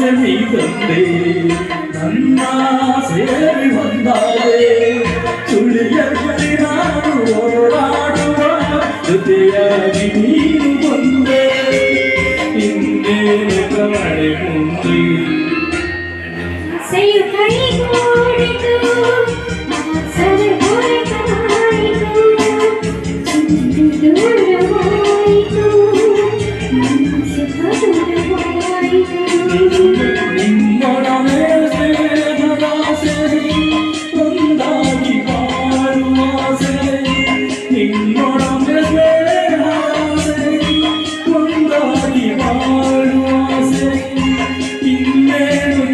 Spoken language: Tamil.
செவி தந்தே நன்னா சேவி வந்தாலே சுழியர்களை நான் ஓடாடுவாடி நீ வந்தே இந்தே கவலை முந்தி செய்யுள்